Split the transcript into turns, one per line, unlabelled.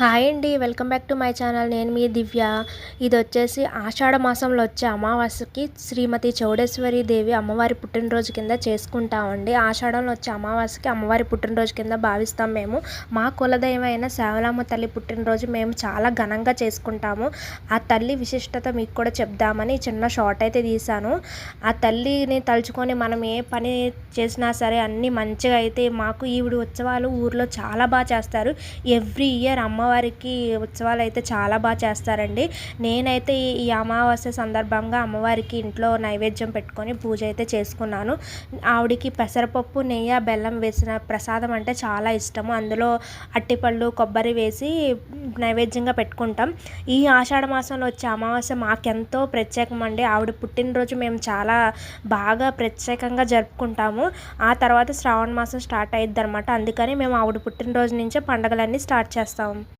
Hi అండి welcome back to my channel. నేను మీ దివ్య. ఇది వచ్చేసి ఆషాఢ మాసంలో వచ్చే అమావాస్యకి శ్రీమతి చౌడేశ్వరి దేవి అమ్మవారి పుట్టినరోజు కింద చేసుకుంటామండి. ఆషాఢంలో వచ్చే అమావాస్యకి అమ్మవారి పుట్టినరోజు కింద భావిస్తాం మేము. మా కులదైవం అయిన తల్లి పుట్టినరోజు మేము చాలా ఘనంగా చేసుకుంటాము. ఆ తల్లి విశిష్టత మీకు కూడా చెప్దామని చిన్న షార్ట్ అయితే తీశాను. ఆ తల్లిని తలుచుకొని మనం ఏ పని చేసినా సరే అన్నీ మంచిగా అయితే మాకు ఈవిడ ఉత్సవాలు ఊర్లో చాలా బాగా చేస్తారు. ఎవ్రీ ఇయర్ అమ్మ అమ్మవారికి ఉత్సవాలు అయితే చాలా బాగా చేస్తారండి. నేనైతే ఈ అమావాస్య సందర్భంగా అమ్మవారికి ఇంట్లో నైవేద్యం పెట్టుకొని పూజ అయితే చేసుకున్నాను. ఆవిడికి పెసరపప్పు నెయ్యి బెల్లం వేసిన ప్రసాదం అంటే చాలా ఇష్టము. అందులో అట్టిపళ్ళు కొబ్బరి వేసి నైవేద్యంగా పెట్టుకుంటాం. ఈ ఆషాఢ మాసంలో వచ్చే అమావాస్య మాకెంతో ప్రత్యేకం అండి ఆవిడ పుట్టినరోజు మేము చాలా బాగా ప్రత్యేకంగా జరుపుకుంటాము. ఆ తర్వాత శ్రావణ మాసం స్టార్ట్ అయ్యిద్ది అనమాట అందుకని మేము ఆవిడ పుట్టినరోజు నుంచే పండుగలన్నీ స్టార్ట్ చేస్తాము